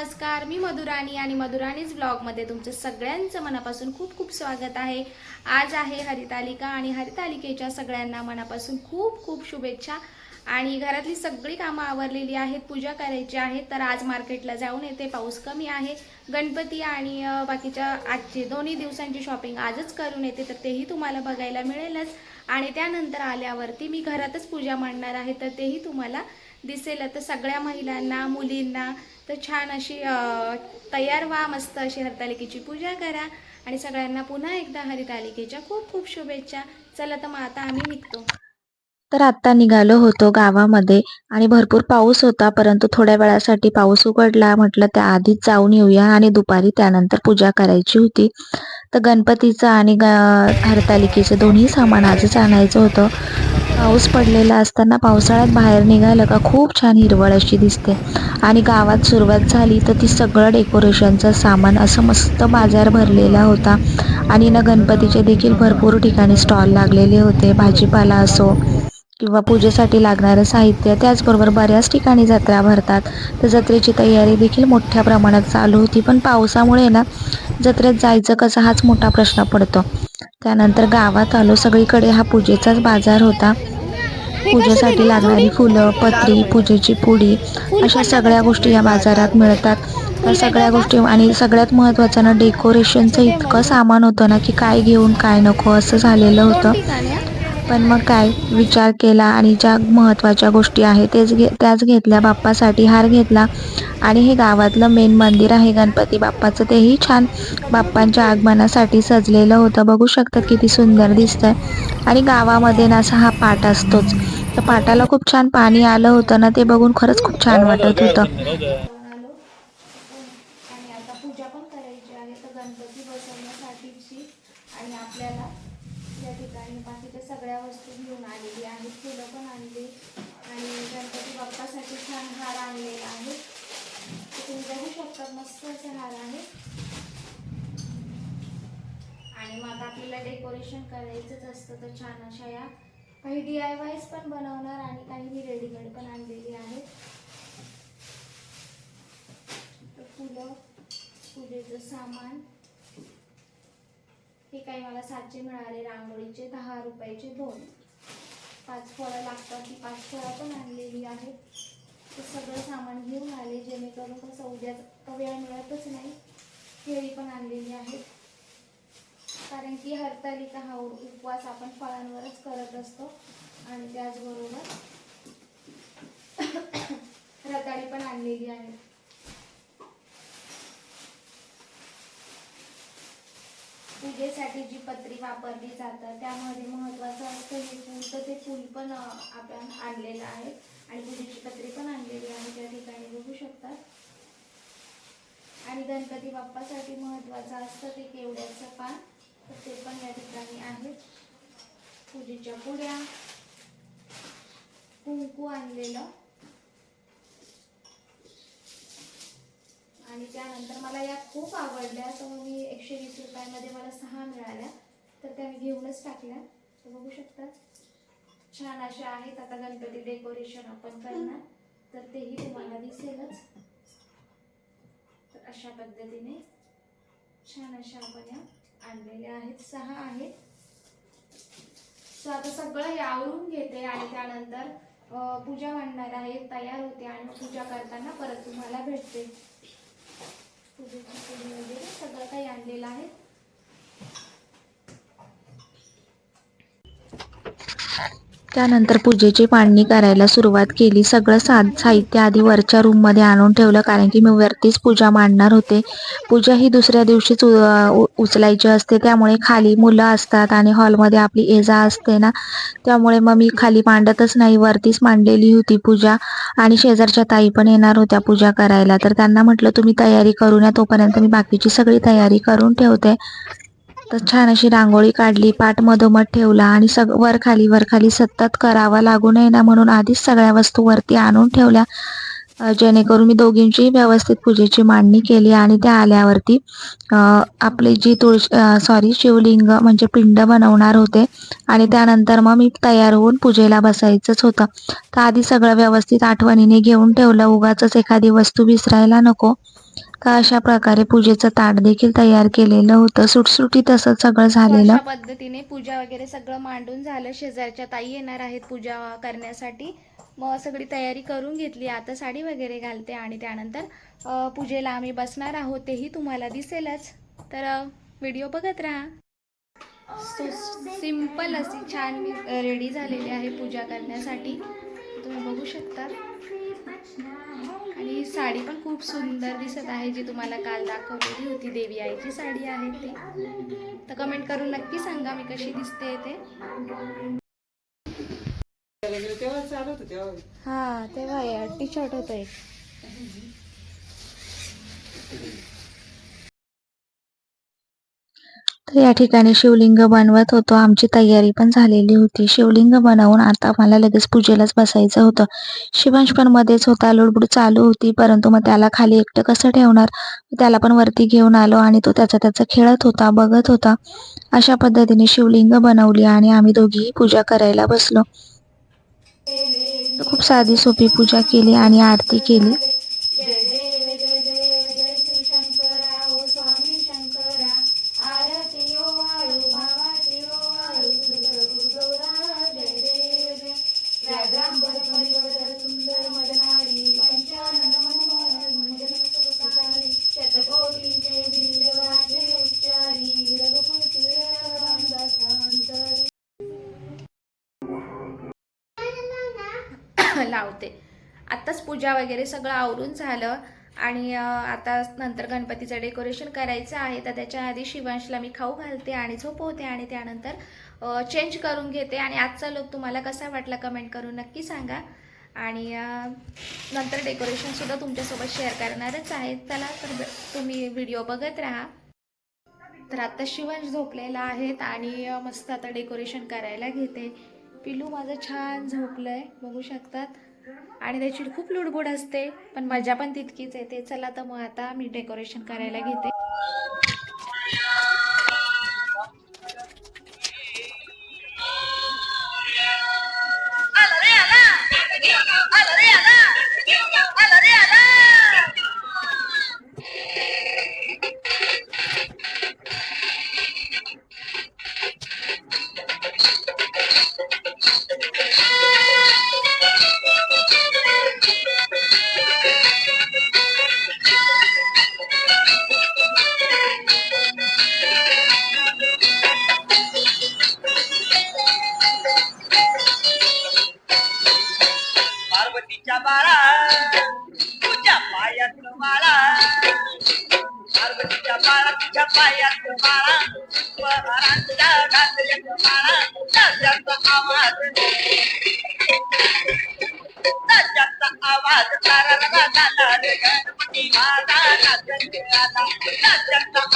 नमस्कार मी मधुराणी आणि मधुराणीज ब्लॉगमध्ये तुमचं सगळ्यांचं मनापासून खूप खूप स्वागत आहे. आज आहे हरितालिका आणि हरितालिकेच्या सगळ्यांना मनापासून खूप खूप शुभेच्छा. आणि घरातली सगळी कामं आवरलेली आहेत पूजा करायची आहे तर आज मार्केटला जाऊन येते पाऊस कमी आहे. गणपती आणि बाकीच्या आजची दोन्ही दिवसांची शॉपिंग आजच करून येते तर तेही तुम्हाला बघायला मिळेलच. आणि त्यानंतर आल्यावरती मी घरातच पूजा मांडणार आहे तर तेही तुम्हाला दिसेल. तर सगळ्या महिलांना मुलींना तर छान अशी तयार व्हा मस्त अशी हरतालिकेची पूजा करा. आणि सगळ्यांना पुन्हा एकदा हरितालिकेच्या खूप खूप शुभेच्छा. चला तर मग आता आम्ही निघतो. तर आत्ता निघालो होतो गावामध्ये आणि भरपूर पाऊस होता परंतु थोड्या वेळासाठी पाऊस उघडला. म्हटलं त्या आधीच जाऊन येऊया आणि दुपारी त्यानंतर पूजा करायची होती. तर गणपतीचं आणि ग हरतालिकेचं दोन्ही सामान आजच आणायचं होतं. पाऊस पडलेला असताना पावसाळ्यात बाहेर निघालं का खूप छान हिरवळ अशी दिसते. आणि गावात सुरुवात झाली तर ती सगळं डेकोरेशनचं सामान असं मस्त बाजार भरलेला होता. आणि ना गणपतीचे देखील भरपूर ठिकाणी स्टॉल लागलेले होते. भाजीपाला असो किंवा पूजेसाठी लागणारं साहित्य त्याचबरोबर बऱ्याच ठिकाणी जत्रा भरतात. तर जत्रेची तयारी देखील मोठ्या प्रमाणात चालू होती. पण पावसामुळे ना जत्रेत जायचं कसं हाच मोठा प्रश्न पडतो. त्यानंतर गावात आलो. सगळीकडे हा पूजेचाच बाजार होता. पूजेसाठी लागणारी फुलं पत्री पूजेची पुडी अशा सगळ्या गोष्टी या बाजारात मिळतात. त्या सगळ्या गोष्टी आणि सगळ्यात महत्त्वाचं ना डेकोरेशनचं इतकं सामान होतं ना की काय घेऊन काय नको असं झालेलं होतं. पण मग काय विचार केला आणि ज्या महत्त्वाच्या गोष्टी आहेत तेच घे त्याच घेतल्या. बाप्पासाठी हार घेतला आणि हे गावातलं मेन मंदिर आहे गणपती बाप्पाचं. तेही छान बाप्पांच्या आगमनासाठी सजलेलं होतं. बघू शकतात किती सुंदर दिसतंय. आणि गावामध्ये ना असा हा पाट असतोच. तर पाटाला खूप छान पाणी आलं होतं ना ते बघून खरंच खूप छान वाटत होतं जाऊन आलो आणि आता पूजा पण करायची आहे तर गणपती बसवण्यासाठीची आणि आपल्याला या ठिकाणी बाकीच्या सगळ्या वस्तू घेऊन आलेली आहेत फुलं पण आणली आणि गणपती बाप्पासाठी छान हार आणलेला आहे तर तुम्ही बघू शकता मस्त असे हार आहे आणि मग आता आपल्याला डेकोरेशन करायचंच असतं तर छान अशा या काही डी आय वायज पण बनवणार आणि काही मी रेडीमेड पण आणलेली आहेत. तर फुलं पूजेचं सामान. हे काही मला सातशे मिळाले रांगोळीचे दहा रुपयाचे दोन. पाच फळं लागतात ती पाच फळं पण आणलेली आहेत. ते सगळं सामान घेऊन आले जेणेकरून कसं उद्या वेळ मिळतच नाही केळी पण आणलेली आहेत. कारण की हरतालिका हा उपवास आपण फळांवरच करत असतो आणि त्याचबरोबर रताळी पण आणलेली आहे. पूजेसाठी जी पत्री वापरली जातात त्यामध्ये महत्त्वाचं असतं हे फूल तर ते फूल पण आपण आणलेलं आहे. आणि पूजेची पत्री पण आणलेली आहे त्या ठिकाणी बघू शकतात आणि गणपती बाप्पासाठी महत्त्वाचं असतं ते केवड्याचं पान तर ते पण या ठिकाणी आहेत पूजेच्या पुड्या कुंकू आणलेलं आणि त्यानंतर मला या खूप आवडल्या. तर मग मी एकशे वीस रुपयामध्ये मला सहा मिळाल्या. तर त्या मी घेऊनच टाकल्या. तर बघू शकता. छान अशा आहेत. आता गणपती डेकोरेशन आपण करणार. तर तेही तुम्हाला दिसेलच. तर अशा पद्धतीने छान अशा आपण या आणलेल्या आहेत. सहा आहेत. सो आता सगळं हे आवरून घेते आणि त्यानंतर पूजा मांडणार आहे तयार होते आणि पूजा करताना परत तुम्हाला भेटते. पूजेची पुडी वगैरे सगळं काही आणलेलं आहे. त्यानंतर पूजेची मांडणी करायला सुरुवात केली. सगळं सा साहित्य आधी वरच्या रूममध्ये आणून ठेवलं कारण की मी वरतीच पूजा मांडणार होते. पूजा ही दुसऱ्या दिवशीच उचलायची असते. त्यामुळे खाली मुलं असतात आणि हॉलमध्ये आपली एजा असते ना. त्यामुळे मग मी खाली मांडतच नाही. वरतीच मांडलेली होती पूजा. आणि शेजारच्या ताई पण येणार होत्या पूजा करायला. तर त्यांना म्हटलं तुम्ही तयारी करून या. तोपर्यंत मी बाकीची सगळी तयारी करून ठेवते. तर छान अशी रांगोळी काढली पाट मधोमध ठेवला आणि सग वर खाली वर खाली सतत करावा लागू नये ना म्हणून आधीच सगळ्या वस्तू वरती आणून ठेवल्या. जेणेकरून मी दोघींची व्यवस्थित पूजेची मांडणी केली आणि त्या आल्यावरती आपली जी तुळशी सॉरी शिवलिंग म्हणजे पिंड बनवणार होते आणि त्यानंतर मग मी तयार होऊन पूजेला बसायचंच होतं. तर आधी सगळं व्यवस्थित आठवणीने घेऊन ठेवलं उगाच एखादी वस्तू विसरायला नको. तर अशा प्रकारे पूजेचं ताट देखील तयार केलेलं होतं? सुटसुटीत असं सगळं झालेलं? अशा पद्धतीने पूजा वगैरे सगळं मांडून झालं. शेजारच्या ताई येणार आहेत पूजा करण्यासाठी. मग सगळी तयारी करून घेतली. आता साडी वगैरे घालते आणि त्यानंतर पूजेला आम्ही बसणार आहोत. तेही तुम्हाला दिसेलच. तर व्हिडिओ बघत राहा. सो सिंपल अशी छान मी रेडी झालेली आहे पूजा करण्यासाठी. तुम्ही बघू शकता. आणि साडी पण खूप सुंदर दिसत आहे जी तुम्हाला काल दाखवलेली होती देवी आईची साडी आहे ती. तर कमेंट करून नक्की सांगा मी कशी दिसते ते. हा तेव्हा टी शर्ट होतं एक. तर या ठिकाणी शिवलिंग बनवत होतो. आमची तयारी पण झालेली होती. शिवलिंग बनवून आता मला लगेच पूजेलाच बसायचं होतं. शिवांश पण मध्येच होता. लुडबुड चालू होती परंतु मग त्याला खाली एकटं कसं ठेवणार? त्याला पण वरती घेऊन आलो आणि तो त्याचा त्याचा खेळत होता बघत होता. अशा पद्धतीने शिवलिंग बनवली आणि आम्ही दोघीही पूजा करायला बसलो. खूप साधी सोपी पूजा केली आणि आरती केली. लावते आत्ताच पूजा वगैरे सगळं आवरून झालं आणि आता नंतर गणपतीचं डेकोरेशन करायचं आहे तर त्याच्या आधी शिवांशला मी खाऊ घालते आणि झोपवते आणि त्यानंतर चेंज करून घेते. आणि आजचा लोक तुम्हाला कसा वाटला कमेंट करून नक्की सांगा. आणि नंतर डेकोरेशनसुद्धा तुमच्यासोबत शेअर करणारच आहे. चला तर तुम्ही व्हिडिओ बघत राहा. तर आता शिवांश झोपलेला आहेत आणि मस्त आता डेकोरेशन करायला घेते. पिलू माझं छान झोपलंय. बघू शकतात? आणि त्याची खूप लुडबुड असते पण मजा पण तितकीच येते. चला तर मग आता मी डेकोरेशन करायला घेते. पार्वतीच्या बाळा तुझ्या पायात माळा. वरांच्या घातल्यात माळा. त्याचा आवाज त्याचा आवाज झाला रे गणपती माझा नाचत आला.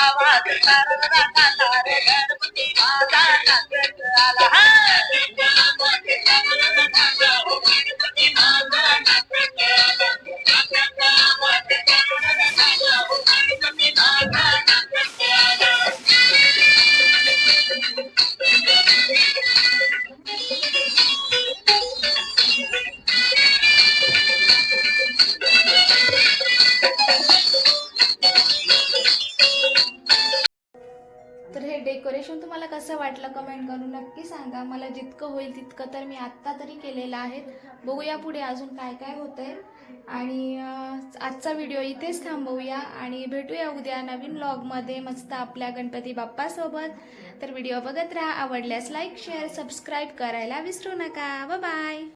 आवाज ताराला झाला रे गणपती माझा नाचत आला. तर जितकं होईल तितकं तर मी आत्ता तरी केलेलं आहे. बघूया पुढे अजून काय काय होतंय. आणि आजचा व्हिडिओ इथेच थांबवूया आणि भेटूया उद्या नवीन व्लॉगमध्ये मस्त आपल्या गणपती बाप्पासोबत तर व्हिडिओ बघत राहा आवडल्यास लाईक शेअर सबस्क्राईब करायला विसरू नका. व बाय